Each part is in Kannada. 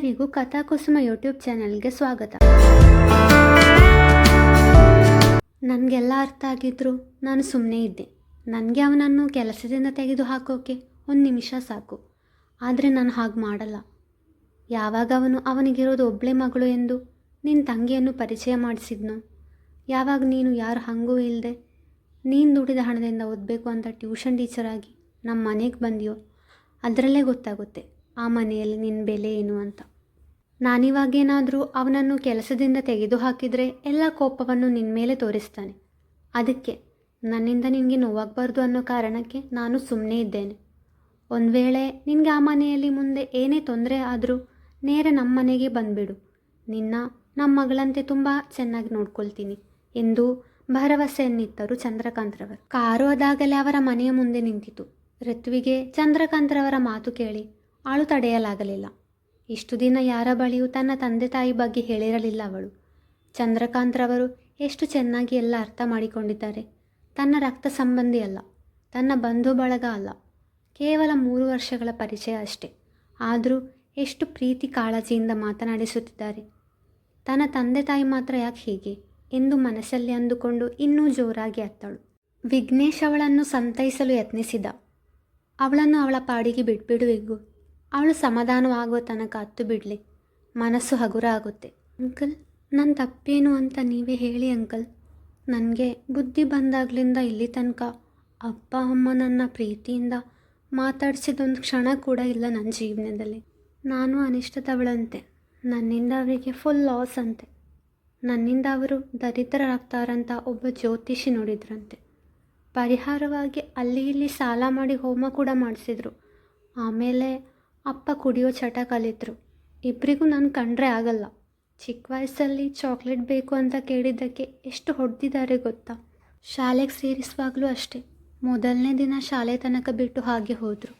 ಎಲ್ಲರಿಗೂ ಕಥಾಕುಸುಮ ಯೂಟ್ಯೂಬ್ ಚಾನಲ್ಗೆ ಸ್ವಾಗತ. ನನಗೆಲ್ಲ ಅರ್ಥ ಆಗಿದ್ರು. ನಾನು ಸುಮ್ಮನೆ ಇದ್ದೆ. ನನಗೆ ಅವನನ್ನು ಕೆಲಸದಿಂದ ತೆಗೆದು ಹಾಕೋಕೆ ಒಂದು ನಿಮಿಷ ಸಾಕು. ಆದರೆ ನಾನು ಹಾಗೆ ಮಾಡಲ್ಲ. ಯಾವಾಗ ಅವನು ಅವನಿಗಿರೋದು ಒಬ್ಬಳೇ ಮಗಳು ಎಂದು ನಿನ್ನ ತಂಗಿಯನ್ನು ಪರಿಚಯ ಮಾಡಿಸಿದ್ನು? ಯಾವಾಗ ನೀನು ಯಾರು ಹಂಗೂ ಇಲ್ಲದೆ ನೀನು ದುಡಿದ ಹಣದಿಂದ ಓದಬೇಕು ಅಂತ ಟ್ಯೂಷನ್ ಟೀಚರಾಗಿ ನಮ್ಮ ಮನೆಗೆ ಬಂದಿಯೋ? ಅದರಲ್ಲೇ ಗೊತ್ತಾಗುತ್ತೆ. ಆ ಮನೆಯಲ್ಲಿ ನಿನ್ನ ಬೆಲೆ ಏನು ಅಂತ. ನಾನಿವಾಗೇನಾದರೂ ಅವನನ್ನು ಕೆಲಸದಿಂದ ತೆಗೆದು ಹಾಕಿದರೆ ಎಲ್ಲ ಕೋಪವನ್ನು ನಿನ್ನ ಮೇಲೆ ತೋರಿಸ್ತಾನೆ. ಅದಕ್ಕೆ ನನ್ನಿಂದ ನಿನಗೆ ನೋವಾಗಬಾರ್ದು ಅನ್ನೋ ಕಾರಣಕ್ಕೆ ನಾನು ಸುಮ್ಮನೆ ಇದ್ದೇನೆ. ಒಂದು ವೇಳೆ ನಿನಗೆ ಆ ಮನೆಯಲ್ಲಿ ಮುಂದೆ ಏನೇ ತೊಂದರೆ ಆದರೂ ನೇರ ನಮ್ಮ ಮನೆಗೆ ಬಂದುಬಿಡು. ನಿನ್ನ ನಮ್ಮ ಮಗಳಂತೆ ತುಂಬ ಚೆನ್ನಾಗಿ ನೋಡ್ಕೊಳ್ತೀನಿ ಎಂದು ಭರವಸೆಯನ್ನಿತ್ತರು ಚಂದ್ರಕಾಂತ್ರವರು. ಕಾರು ಅದಾಗಲೇ ಅವರ ಮನೆಯ ಮುಂದೆ ನಿಂತಿತು. ಋತ್ವಿಗೆ ಚಂದ್ರಕಾಂತ್ರವರ ಮಾತು ಕೇಳಿ ಆಳು ತಡೆಯಲಾಗಲಿಲ್ಲ. ಇಷ್ಟು ದಿನ ಯಾರ ಬಳಿಯೂ ತನ್ನ ತಂದೆ ತಾಯಿ ಬಗ್ಗೆ ಹೇಳಿರಲಿಲ್ಲ ಅವಳು. ಚಂದ್ರಕಾಂತ್ರವರು ಎಷ್ಟು ಚೆನ್ನಾಗಿ ಎಲ್ಲ ಅರ್ಥ ಮಾಡಿಕೊಂಡಿದ್ದಾರೆ. ತನ್ನ ರಕ್ತ ಸಂಬಂಧಿ ಅಲ್ಲ, ತನ್ನ ಬಂಧು ಬಳಗ ಅಲ್ಲ. ಕೇವಲ ಮೂರು ವರ್ಷಗಳ ಪರಿಚಯ ಅಷ್ಟೇ. ಆದರೂ ಎಷ್ಟು ಪ್ರೀತಿ ಕಾಳಜಿಯಿಂದ ಮಾತನಾಡಿಸುತ್ತಿದ್ದಾರೆ. ತನ್ನ ತಂದೆ ತಾಯಿ ಮಾತ್ರ ಯಾಕೆ ಹೀಗೆ? ಎಂದು ಮನಸ್ಸಲ್ಲಿ ಅಂದುಕೊಂಡು ಇನ್ನೂ ಜೋರಾಗಿ ಅತ್ತಳು. ವಿಘ್ನೇಶ್ ಅವಳನ್ನು ಸಂತೈಸಲು ಯತ್ನಿಸಿದ. ಅವಳನ್ನು ಅವಳ ಪಾಡಿಗೆ ಬಿಟ್ಬಿಡು ವಿಗ್ಗು ಅವಳು ಸಮಾಧಾನವಾಗುವ ತನಕ ಹತ್ತು ಬಿಡಲಿ. ಮನಸ್ಸು ಹಗುರ ಆಗುತ್ತೆ ಅಂಕಲ್ ನನ್ನ ತಪ್ಪೇನು ಅಂತ ನೀವೇ ಹೇಳಿ ಅಂಕಲ್. ನನಗೆ ಬುದ್ಧಿ ಬಂದಾಗ್ಲಿಂದ ಇಲ್ಲಿ ತನಕ ಅಪ್ಪ, ಅಮ್ಮ ನನ್ನ ಪ್ರೀತಿಯಿಂದ ಮಾತಾಡಿಸಿದೊಂದು ಕ್ಷಣ ಕೂಡ ಇಲ್ಲ ನನ್ನ ಜೀವನದಲ್ಲಿ. ನಾನು ಅನಿಷ್ಟದವಳಂತೆ. ನನ್ನಿಂದ ಅವರಿಗೆ ಫುಲ್ ಲಾಸ್ ಅಂತೆ. ನನ್ನಿಂದ ಅವರು ದರಿದ್ರರಾಗ್ತಾರಂತ ಒಬ್ಬ ಜ್ಯೋತಿಷಿ ನೋಡಿದ್ರಂತೆ. ಪರಿಹಾರವಾಗಿ ಅಲ್ಲಿ ಇಲ್ಲಿ ಸಾಲ ಮಾಡಿ ಹೋಮ ಕೂಡ ಮಾಡಿಸಿದರು. ಆಮೇಲೆ ಅಪ್ಪ ಕುಡಿಯೋ ಚಟ ಕಲಿತರು. ಇಬ್ಬರಿಗೂ ನಾನು ಕಂಡ್ರೆ ಆಗಲ್ಲ. ಚಿಕ್ಕ ವಯಸ್ಸಲ್ಲಿ ಚಾಕ್ಲೇಟ್ ಬೇಕು ಅಂತ ಕೇಳಿದ್ದಕ್ಕೆ ಎಷ್ಟು ಹೊಡೆದಿದ್ದಾರೆ ಗೊತ್ತಾ? ಶಾಲೆಗೆ ಸೇರಿಸುವಾಗಲೂ ಅಷ್ಟೇ. ಮೊದಲನೇ ದಿನ ಶಾಲೆ ತನಕ ಬಿಟ್ಟು ಹಾಗೆ ಹೋದರು.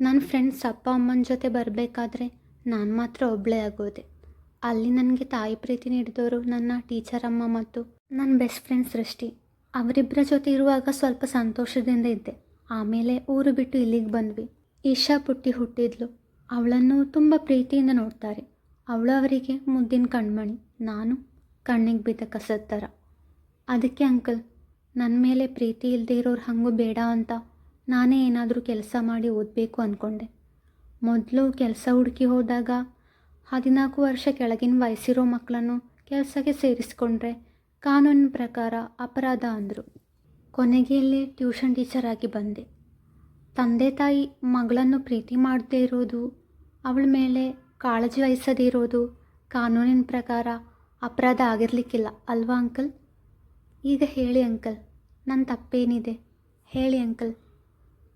ನನ್ನ ಫ್ರೆಂಡ್ಸ್ ಅಪ್ಪ ಅಮ್ಮನ ಜೊತೆ ಬರಬೇಕಾದ್ರೆ ನಾನು ಮಾತ್ರ ಒಬ್ಬಳೇ ಆಗೋದೆ. ಅಲ್ಲಿ ನನಗೆ ತಾಯಿ ಪ್ರೀತಿ ನೀಡಿದವರು ನನ್ನ ಟೀಚರ್ ಅಮ್ಮ ಮತ್ತು ನನ್ನ ಬೆಸ್ಟ್ ಫ್ರೆಂಡ್ ಸೃಷ್ಟಿ. ಅವರಿಬ್ಬರ ಜೊತೆ ಇರುವಾಗ ಸ್ವಲ್ಪ ಸಂತೋಷದಿಂದ ಇದ್ದೆ. ಆಮೇಲೆ ಊರು ಬಿಟ್ಟು ಇಲ್ಲಿಗೆ ಬಂದ್ವಿ. ಈಶಾ ಪುಟ್ಟಿ ಹುಟ್ಟಿದ್ಲು. ಅವಳನ್ನು ತುಂಬ ಪ್ರೀತಿಯಿಂದ ನೋಡ್ತಾರೆ. ಅವಳವರಿಗೆ ಮುದ್ದಿನ ಕಣ್ಮಣಿ, ನಾನು ಕಣ್ಣಿಗೆ ಬಿದ್ದ ಕಸದ ಥರ. ಅದಕ್ಕೆ ಅಂಕಲ್ ನನ್ನ ಮೇಲೆ ಪ್ರೀತಿ ಇಲ್ಲದೆ ಇರೋರು ಹಂಗೂ ಬೇಡ ಅಂತ ನಾನೇ ಏನಾದರೂ ಕೆಲಸ ಮಾಡಿ ಓದಬೇಕು ಅಂದ್ಕೊಂಡೆ ಮೊದಲು ಕೆಲಸ ಹುಡುಕಿ ಹೋದಾಗ ಹದಿನಾಲ್ಕು ವರ್ಷ ಕೆಳಗಿನ ವಯಸ್ಸಿರೋ ಮಕ್ಕಳನ್ನು ಕೆಲಸಕ್ಕೆ ಸೇರಿಸ್ಕೊಂಡ್ರೆ ಕಾನೂನಿನ ಪ್ರಕಾರ ಅಪರಾಧ ಅಂದರು. ಕೊನೆಗೆ ಇಲ್ಲಿ ಟ್ಯೂಷನ್ ಟೀಚರ್ ಆಗಿ ಬಂದೆ. ತಂದೆ ತಾಯಿ ಮಗಳನ್ನು ಪ್ರೀತಿ ಮಾಡದೇ ಇರೋದು, ಅವಳ ಮೇಲೆ ಕಾಳಜಿ ವಹಿಸದೇ ಇರೋದು ಕಾನೂನಿನ ಪ್ರಕಾರ ಅಪರಾಧ ಆಗಿರಲಿಕ್ಕಿಲ್ಲ, ಅಲ್ವಾ ಅಂಕಲ್? ಈಗ ಹೇಳಿ ಅಂಕಲ್ ನನ್ನ ತಪ್ಪೇನಿದೆ? ಹೇಳಿ ಅಂಕಲ್.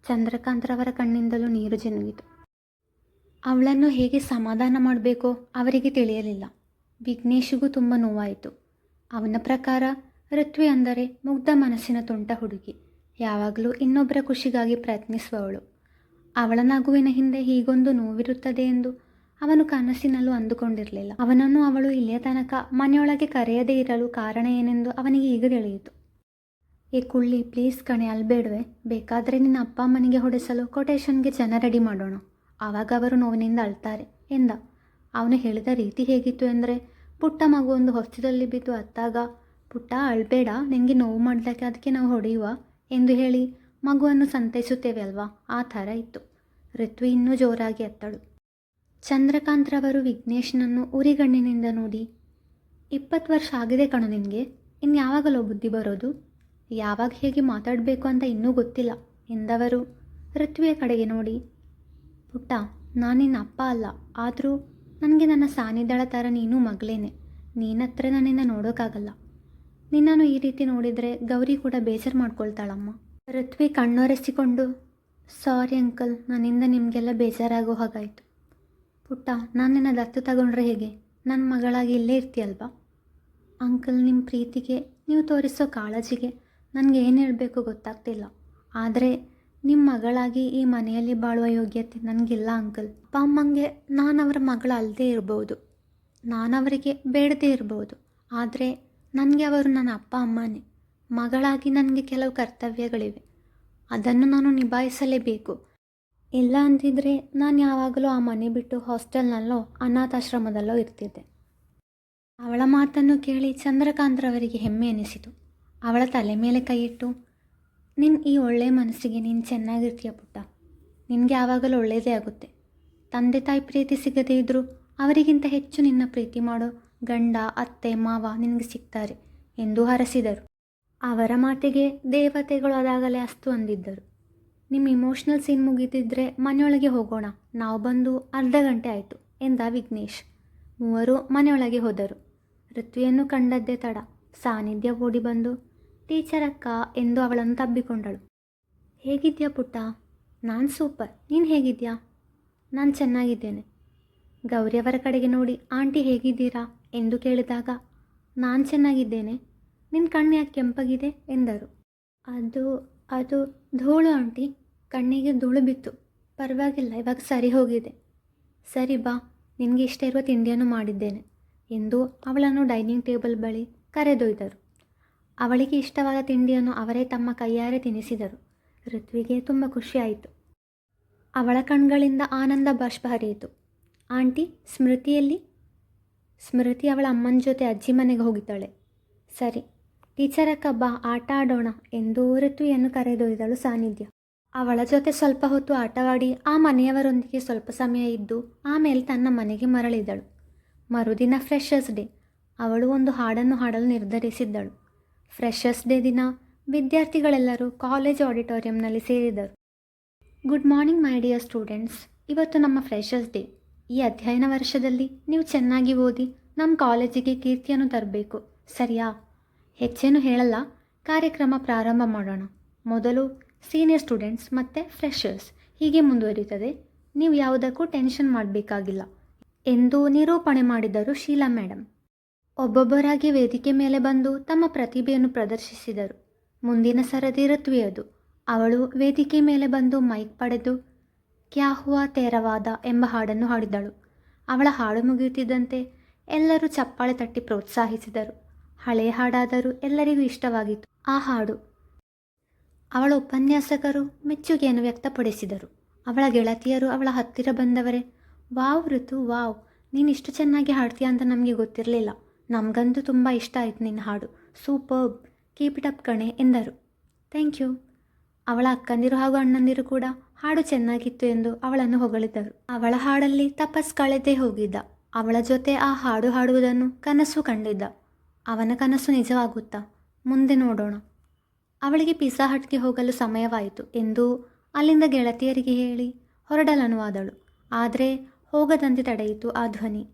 ಚಂದ್ರಕಾಂತ್ರವರ ಕಣ್ಣಿಂದಲೂ ನೀರು ಜನುಗಿತು. ಅವಳನ್ನು ಹೇಗೆ ಸಮಾಧಾನ ಮಾಡಬೇಕೋ ಅವರಿಗೆ ತಿಳಿಯಲಿಲ್ಲ. ವಿಘ್ನೇಶಿಗೂ ತುಂಬ ನೋವಾಯಿತು. ಅವನ ಪ್ರಕಾರ, ಋತ್ವಿ ಅಂದರೆ ಮುಗ್ಧ ಮನಸ್ಸಿನ ತುಂಟ ಹುಡುಗಿ. ಯಾವಾಗಲೂ ಇನ್ನೊಬ್ಬರ ಖುಷಿಗಾಗಿ ಪ್ರಯತ್ನಿಸುವವಳು. ಅವಳ ನಗುವಿನ ಹಿಂದೆ ಹೀಗೊಂದು ನೋವಿರುತ್ತದೆ ಎಂದು ಅವನು ಕನಸಿನಲ್ಲೂ ಅಂದುಕೊಂಡಿರಲಿಲ್ಲ. ಅವನನ್ನು ಅವಳು ಇಲ್ಲಿಯ ತನಕ ಮನೆಯೊಳಗೆ ಕರೆಯದೇ ಇರಲು ಕಾರಣ ಏನೆಂದು ಅವನಿಗೆ ಈಗ ತಿಳಿಯಿತು. ಏ ಕುಳ್ಳಿ ಪ್ಲೀಸ್ ಕಣೆ, ಅಲ್ಬೇಡ್ವೆ. ಬೇಕಾದರೆ ನಿನ್ನ ಅಪ್ಪ ಅಮ್ಮನಿಗೆ ಹೊಡೆಸಲು ಕೊಟೇಶನ್ಗೆ ಜನ ರೆಡಿ ಮಾಡೋಣ. ಆವಾಗ ಅವರು ನೋವಿನಿಂದ ಅಳ್ತಾರೆ ಎಂದ. ಅವನು ಹೇಳಿದ ರೀತಿ ಹೇಗಿತ್ತು ಎಂದರೆ, ಪುಟ್ಟ ಮಗು ಒಂದು ಹೊಸ್ತದಲ್ಲಿ ಬಿದ್ದು ಅತ್ತಾಗ, ಪುಟ್ಟ, ಅಳ್ಬೇಡ. ನಿನಗೆ ನೋವು ಮಾಡಿದಕ್ಕೆ ಅದಕ್ಕೆ ನಾವು ಹೊಡೆಯುವ ಎಂದು ಹೇಳಿ ಮಗುವನ್ನು ಸಂತೈಸುತ್ತೇವೆ ಅಲ್ವಾ? ಆ ಥರ ಇತ್ತು. ಋತ್ವಿ ಇನ್ನೂ ಜೋರಾಗಿ ಅತ್ತಳು ಚಂದ್ರಕಾಂತ್ರವರು ವಿಘ್ನೇಶ್ನನ್ನು ಉರಿಗಣ್ಣಿನಿಂದ ನೋಡಿ, ಇಪ್ಪತ್ತು ವರ್ಷ ಆಗಿದೆ ಕಣೋ ನಿನಗೆ ಇನ್ನು ಯಾವಾಗಲೋ ಬುದ್ಧಿ ಬರೋದು? ಯಾವಾಗ ಹೇಗೆ ಮಾತಾಡಬೇಕು ಅಂತ ಇನ್ನೂ ಗೊತ್ತಿಲ್ಲ, ಎಂದವರು ಋತ್ವಿಯ ಕಡೆಗೆ ನೋಡಿ. ಪುಟ್ಟ ನಾನು ನಿನ್ನ ಅಪ್ಪ ಅಲ್ಲ, ಆದರೂ ನನಗೆ ನನ್ನ ಸಾನಿದಳ ಥರ ನೀನು ಮಗಳೇನೆ. ನೀನತ್ರ ನನ್ನಿಂದ ನೋಡೋಕ್ಕಾಗಲ್ಲ. ನಿನ್ನನ್ನು ಈ ರೀತಿ ನೋಡಿದರೆ ಗೌರಿ ಕೂಡ ಬೇಜಾರು ಮಾಡ್ಕೊಳ್ತಾಳಮ್ಮ. ಋತ್ವಿ ಕಣ್ಣೊರೆಸಿಕೊಂಡು, ಸಾರಿ ಅಂಕಲ್, ನನ್ನಿಂದ ನಿಮಗೆಲ್ಲ ಬೇಜಾರಾಗೋ ಹಾಗಾಯಿತು. ಪುಟ್ಟ, ನಾನು ನಿನ್ನ ದತ್ತು ತಗೊಂಡ್ರೆ ಹೇಗೆ? ನನ್ನ ಮಗಳಾಗಿ ಇಲ್ಲೇ ಇರ್ತೀಯಲ್ವಾ? ಅಂಕಲ್ ನಿಮ್ಮ ಪ್ರೀತಿಗೆ ನೀವು ತೋರಿಸೋ ಕಾಳಜಿಗೆ ನನಗೆ ಏನು ಹೇಳಬೇಕು ಗೊತ್ತಾಗ್ತಿಲ್ಲ. ಆದರೆ ನಿಮ್ಮ ಮಗಳಾಗಿ ಈ ಮನೆಯಲ್ಲಿ ಬಾಳುವ ಯೋಗ್ಯತೆ ನನಗಿಲ್ಲ ಅಂಕಲ್. ಅಪ್ಪ ಅಮ್ಮಂಗೆ ನಾನು ಅವರ ಮಗಳು ಅಲ್ಲದೆ ಇರ್ಬೋದು. ನಾನು ಅವರಿಗೆ ಬೇಡದೇ ಇರ್ಬೋದು. ಆದರೆ ನನಗೆ ಅವರು ನನ್ನ ಅಪ್ಪ, ಅಮ್ಮನೇ. ಮಗಳಾಗಿ ನನಗೆ ಕೆಲವು ಕರ್ತವ್ಯಗಳಿವೆ. ಅದನ್ನು ನಾನು ನಿಭಾಯಿಸಲೇಬೇಕು. ಇಲ್ಲ ಅಂತಿದ್ರೆ ನಾನು ಯಾವಾಗಲೂ ಆ ಮನೆ ಬಿಟ್ಟು ಹಾಸ್ಟೆಲ್ನಲ್ಲೋ, ಅನಾಥಾಶ್ರಮದಲ್ಲೋ ಇರ್ತಿದ್ದೆ. ಅವಳ ಮಾತನ್ನು ಕೇಳಿ ಚಂದ್ರಕಾಂತ್ರವರಿಗೆ ಹೆಮ್ಮೆ ಅನಿಸಿತು ಅವಳ ತಲೆ ಮೇಲೆ ಕೈಯಿಟ್ಟು ನಿನ್ನ ಈ ಒಳ್ಳೆ ಮನಸ್ಸಿಗೆ ನೀನು ಚೆನ್ನಾಗಿರ್ತೀಯ ಪುಟ್ಟ. ನಿನಗೆ ಯಾವಾಗಲೂ ಒಳ್ಳೆಯದೇ ಆಗುತ್ತೆ. ತಂದೆ ತಾಯಿ ಪ್ರೀತಿ ಸಿಗದೇ ಇದ್ದರೂ ಅವರಿಗಿಂತ ಹೆಚ್ಚು ನಿನ್ನ ಪ್ರೀತಿ ಮಾಡೋ ಗಂಡ, ಅತ್ತೆ, ಮಾವ ನಿನಗೆ ಸಿಗ್ತಾರೆ ಎಂದು ಹರಸಿದರು. ಅವರ ಮಾತಿಗೆ ದೇವತೆಗಳು ಅದಾಗಲೇ ಅಸ್ತು ಅಂದಿದ್ದರು. ನಿಮ್ಮ ಇಮೋಷ್ನಲ್ ಸೀನ್ ಮುಗಿದಿದ್ರೆ ಮನೆಯೊಳಗೆ ಹೋಗೋಣ, ನಾವು ಬಂದು ಅರ್ಧ ಗಂಟೆ ಆಯಿತು ಎಂದ ವಿಘ್ನೇಶ್. ಮೂವರು ಮನೆಯೊಳಗೆ ಹೋದರು. ಋತ್ವಿಯನ್ನು ಕಂಡದ್ದೇ ತಡ ಸಾನ್ನಿಧ್ಯ ಓಡಿ ಬಂದು, ಟೀಚರ್ ಅಕ್ಕ ಎಂದು ಅವಳನ್ನು ತಬ್ಬಿಕೊಂಡಳು. ಹೇಗಿದ್ಯಾ ಪುಟ್ಟ? ನಾನು ಸೂಪರ್, ನೀನು ಹೇಗಿದ್ಯಾ? ನಾನು ಚೆನ್ನಾಗಿದ್ದೇನೆ. ಗೌರಿಯವರ ಕಡೆಗೆ ನೋಡಿ, ಆಂಟಿ ಹೇಗಿದ್ದೀರಾ? ಎಂದು ಕೇಳಿದಾಗ, ನಾನು ಚೆನ್ನಾಗಿದ್ದೇನೆ. ನಿನ್ನ ಕಣ್ಣು ಯಾಕೆ ಕೆಂಪಾಗಿದೆ? ಎಂದರು. ಅದು ಅದು ಧೂಳು ಆಂಟಿ. ಕಣ್ಣಿಗೆ ಧೂಳು ಬಿತ್ತು. ಪರವಾಗಿಲ್ಲ, ಇವಾಗ ಸರಿ ಹೋಗಿದೆ. ಸರಿ ಬಾ, ನಿನಗೆ ಇಷ್ಟ ಇರುವ ತಿಂಡಿಯನ್ನು ಮಾಡಿದ್ದೇನೆ ಎಂದು ಅವಳನ್ನು ಡೈನಿಂಗ್ ಟೇಬಲ್ ಬಳಿ ಕರೆದೊಯ್ದರು. ಅವಳಿಗೆ ಇಷ್ಟವಾದ ತಿಂಡಿಯನ್ನು ಅವರೇ ತಮ್ಮ ಕೈಯಾರೆ ತಿನ್ನಿಸಿದರು ಋತ್ವಿಗೆ ತುಂಬ ಖುಷಿಯಾಯಿತು ಅವಳ ಕಣ್ಗಳಿಂದ ಆನಂದ ಬಾಷ್ಪ ಹರಿಯಿತು. ಆಂಟಿ, ಸ್ಮೃತಿಯಲ್ಲಿ ಸ್ಮೃತಿ ಅವಳ ಅಮ್ಮನ ಜೊತೆ ಅಜ್ಜಿ ಮನೆಗೆ ಹೋಗಿದ್ದಾಳೆ. ಸರಿ ಟೀಚರ್ ಬಾ, ಆಟ ಆಡೋಣ ಎಂದು ಋತುವಿಯನ್ನು ಕರೆದೊಯ್ದಳು ಸಾನ್ನಿಧ್ಯ. ಅವಳ ಜೊತೆ ಸ್ವಲ್ಪ ಹೊತ್ತು ಆಟವಾಡಿ ಆ ಮನೆಯವರೊಂದಿಗೆ ಸ್ವಲ್ಪ ಸಮಯ ಇದ್ದು ಆಮೇಲೆ ತನ್ನ ಮನೆಗೆ ಮರಳಿದಳು. ಮರುದಿನ ಫ್ರೆಷರ್ಸ್ ಡೇ. ಅವಳು ಒಂದು ಹಾಡನ್ನು ಹಾಡಲು ನಿರ್ಧರಿಸಿದ್ದಳು. ಫ್ರೆಷರ್ಸ್ ಡೇ ದಿನ ವಿದ್ಯಾರ್ಥಿಗಳೆಲ್ಲರೂ ಕಾಲೇಜ್ ಆಡಿಟೋರಿಯಂನಲ್ಲಿ ಸೇರಿದರು. Good morning my dear students, ಇವತ್ತು ನಮ್ಮ ಫ್ರೆಷರ್ಸ್ ಡೇ. ಈ ಅಧ್ಯಯನ ವರ್ಷದಲ್ಲಿ ನೀವು ಚೆನ್ನಾಗಿ ಓದಿ ನಮ್ಮ ಕಾಲೇಜಿಗೆ ಕೀರ್ತಿಯನ್ನು ತರಬೇಕು. ಸರಿಯಾ? ಹೆಚ್ಚೇನು ಹೇಳಲ್ಲ. ಕಾರ್ಯಕ್ರಮ ಪ್ರಾರಂಭ ಮಾಡೋಣ. ಮೊದಲು ಸೀನಿಯರ್ ಸ್ಟೂಡೆಂಟ್ಸ್ ಮತ್ತು ಫ್ರೆಷರ್ಸ್ ಹೀಗೆ ಮುಂದುವರಿಯುತ್ತದೆ ನೀವು ಯಾವುದಕ್ಕೂ ಟೆನ್ಷನ್ ಮಾಡಬೇಕಾಗಿಲ್ಲ. ಎಂದು ನಿರೂಪಣೆ ಮಾಡಿದರು ಶೀಲಾ ಮೇಡಮ್ ಒಬ್ಬೊಬ್ಬರಾಗಿ ವೇದಿಕೆ ಮೇಲೆ ಬಂದು ತಮ್ಮ ಪ್ರತಿಭೆಯನ್ನು ಪ್ರದರ್ಶಿಸಿದರು. ಮುಂದಿನ ಸರದಿ ಋತ್ವಿಯದು ಅವಳು ವೇದಿಕೆ ಮೇಲೆ ಬಂದು ಮೈಕ್ ಪಡೆದು ಕ್ಯಾ ಹುವಾ ತೇರವಾದ ಎಂಬ ಹಾಡನ್ನು ಹಾಡಿದಳು. ಅವಳ ಹಾಡು ಮುಗಿಯುತ್ತಿದ್ದಂತೆ ಎಲ್ಲರೂ ಚಪ್ಪಾಳೆ ತಟ್ಟಿ ಪ್ರೋತ್ಸಾಹಿಸಿದರು. ಹಳೆಯ ಹಾಡಾದರೂ ಎಲ್ಲರಿಗೂ ಇಷ್ಟವಾಗಿತ್ತು ಆ ಹಾಡು. ಅವಳ ಉಪನ್ಯಾಸಕರು ಮೆಚ್ಚುಗೆಯನ್ನು ವ್ಯಕ್ತಪಡಿಸಿದರು. ಅವಳ ಗೆಳತಿಯರು ಅವಳ ಹತ್ತಿರ ಬಂದವರೇ, ವಾವ್ ಋತು, ವಾವ್, ನೀನಿಷ್ಟು ಚೆನ್ನಾಗಿ ಹಾಡ್ತೀಯ ಅಂತ ನಮಗೆ ಗೊತ್ತಿರಲಿಲ್ಲ. ನಮಗಂತೂ ತುಂಬ ಇಷ್ಟ ಆಯಿತು ನಿನ್ನ ಹಾಡು. ಸೂಪರ್ಬ್, ಕೀಪ್ ಇಟ್ ಅಪ್ ಕಣೆ ಎಂದರು. Thank you. ಅವಳ ಅಕ್ಕಂದಿರು ಹಾಗೂ ಅಣ್ಣಂದಿರು ಕೂಡ ಹಾಡು ಚೆನ್ನಾಗಿತ್ತು ಎಂದು ಅವಳನ್ನು ಹೊಗಳಿದರು. ಅವಳ ಹಾಡಲ್ಲಿ ತಪಸ್ ಕಳೆದೇ ಹೋಗಿದ್ದ. ಅವಳ ಜೊತೆ ಆ ಹಾಡು ಹಾಡುವುದನ್ನು ಕನಸು ಕಂಡಿದ್ದ. ಅವನ ಕನಸು ನಿಜವಾಗುತ್ತಾ? ಮುಂದೆ ನೋಡೋಣ. ಅವಳಿಗೆ ಪಿಜ್ಜಾ ಹಟ್ಗೆ ಹೋಗಲು ಸಮಯವಾಯಿತು ಎಂದು ಅಲ್ಲಿಂದ ಗೆಳತಿಯರಿಗೆ ಹೇಳಿ ಹೊರಡಲನುವಾದಳು. ಆದರೆ ಹೋಗದಂತೆ ತಡೆಯಿತು ಆ ಧ್ವನಿ.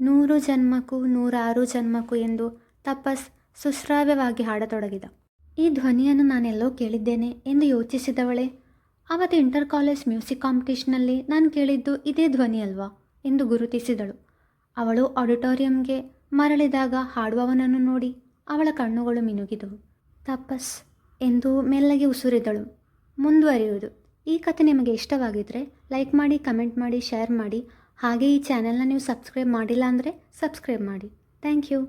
ನೂರು ಜನ್ಮಕ್ಕೂ ನೂರಾರು ಜನ್ಮಕ್ಕೂ ಎಂದು ತಪಸ್ ಸುಶ್ರಾವ್ಯವಾಗಿ ಹಾಡತೊಡಗಿದ. ಈ ಧ್ವನಿಯನ್ನು ನಾನೆಲ್ಲೋ ಕೇಳಿದ್ದೇನೆ ಎಂದು ಯೋಚಿಸಿದವಳೆ ಅವತ್ತು ಇಂಟರ್ ಕಾಲೇಜ್ ಮ್ಯೂಸಿಕ್ ಕಾಂಪಿಟೇಷನಲ್ಲಿ ನಾನು ಕೇಳಿದ್ದು ಇದೇ ಧ್ವನಿ ಅಲ್ವಾ? ಎಂದು ಗುರುತಿಸಿದಳು. ಅವಳು ಆಡಿಟೋರಿಯಂಗೆ ಮರಳಿದಾಗ ಹಾಡುವವನನ್ನು ನೋಡಿ ಅವಳ ಕಣ್ಣುಗಳು ಮಿನುಗಿದವು. ತಪಸ್ ಎಂದು ಮೆಲ್ಲಗೆ ಉಸುರಿದಳು. ಮುಂದುವರಿಯುವುದು. ಈ ಕಥೆ ನಿಮಗೆ ಇಷ್ಟವಾಗಿದ್ದರೆ ಲೈಕ್ ಮಾಡಿ, ಕಮೆಂಟ್ ಮಾಡಿ, ಶೇರ್ ಮಾಡಿ. ಹಾಗೆ ಈ ಚಾನೆಲ್ನ ನೀವು ಸಬ್ಸ್ಕ್ರೈಬ್ ಮಾಡಿಲ್ಲ ಅಂದರೆ ಸಬ್ಸ್ಕ್ರೈಬ್ ಮಾಡಿ. Thank you.